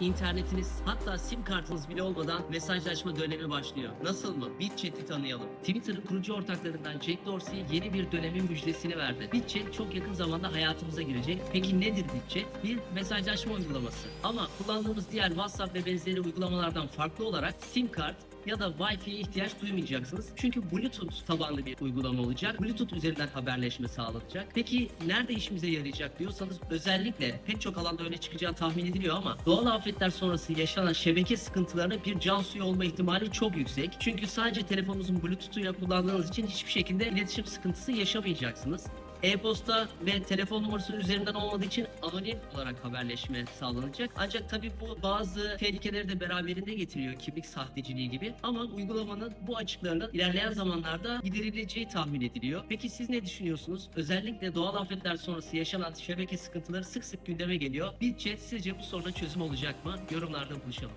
internetiniz hatta sim kartınız bile olmadan mesajlaşma dönemi başlıyor. Nasıl mı? BitChat'i tanıyalım. Twitter'ın kurucu ortaklarından Jack Dorsey yeni bir dönemin müjdesini verdi. BitChat çok yakın zamanda hayatımıza girecek. Peki nedir BitChat? Bir mesajlaşma uygulaması. Ama kullandığımız diğer WhatsApp ve benzeri uygulamalardan farklı olarak sim kart ya da Wi-Fi'ye ihtiyaç duymayacaksınız. Çünkü Bluetooth tabanlı bir uygulama olacak. Bluetooth üzerinden haberleşme sağlanacak. Peki nerede işimize yarayacak diyorsanız özellikle pek çok alanda öne çıkacağı tahmin ediliyor ama doğal afetler sonrası yaşanan şebeke sıkıntılarına bir can suyu olma ihtimali çok yüksek. Çünkü sadece telefonunuzun Bluetooth'uyla kullandığınız için hiçbir şekilde iletişim sıkıntısı yaşamayacaksınız. E-posta ve telefon numarası üzerinden olmadığı için anonim olarak haberleşme sağlanacak. Ancak tabii bu bazı tehlikeleri de beraberinde getiriyor kimlik sahteciliği gibi. Ama uygulamanın bu açıklarının ilerleyen zamanlarda giderileceği tahmin ediliyor. Peki siz ne düşünüyorsunuz? Özellikle doğal afetler sonrası yaşanan şebeke sıkıntıları sık sık gündeme geliyor. BitChat sizce bu soruna çözüm olacak mı? Yorumlarda buluşalım.